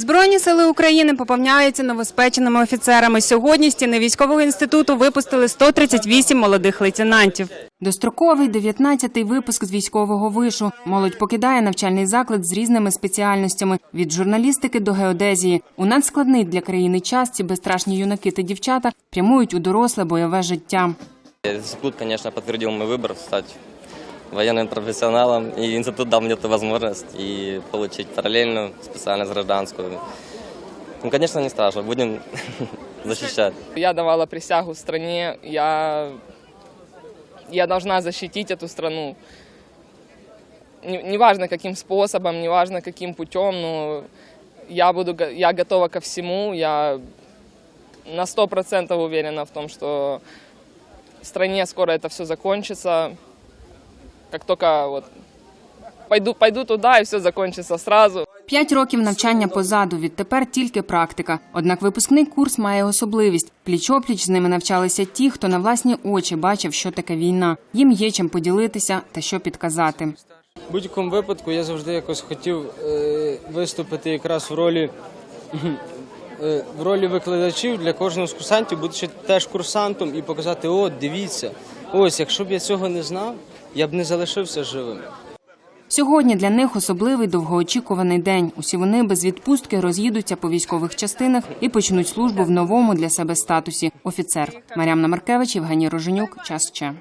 Збройні сили України поповняються новоспеченими офіцерами. Сьогодні стіни військового інституту випустили 138 молодих лейтенантів. Достроковий 19-й випуск з військового вишу. Молодь покидає навчальний заклад з різними спеціальностями від журналістики до геодезії. У надскладний для країни час ці безстрашні юнаки та дівчата прямують у доросле бойове життя. Институт, конечно, подтвердил мой выбор стать военным профессионалом, и институт дал мне эту возможность и получить параллельную специальность гражданскую. Ну, конечно, не страшно, будем защищать. Я давала присягу стране, я, я должна защитить эту страну. Не- Неважно каким способом, неважно каким путем, но я, буду, го- я готова ко всему, я на сто процентов уверена в том, что в стране скоро это все закончится. Как только вот пойду, пойду туда, и все закончится сразу. П'ять років навчання позаду. Відтепер тільки практика. Однак випускний курс має особливість. Пліч-опліч з ними навчалися ті, хто на власні очі бачив, що таке війна. Їм є чим поділитися та що підказати. В будь-якому випадку я завжди якось хотів е, виступити якраз в ролі, е, в ролі викладачів для кожного з курсантів, будучи теж курсантом, і показати: о, дивіться, ось, якщо б я цього не знав, я б не залишився живим. Сьогодні для них особливий довгоочікуваний день. Усі вони без відпустки роз'їдуться по військових частинах і почнуть службу в новому для себе статусі офіцер. Мар'ямна Маркевич, Євгеній Роженюк. Час ще.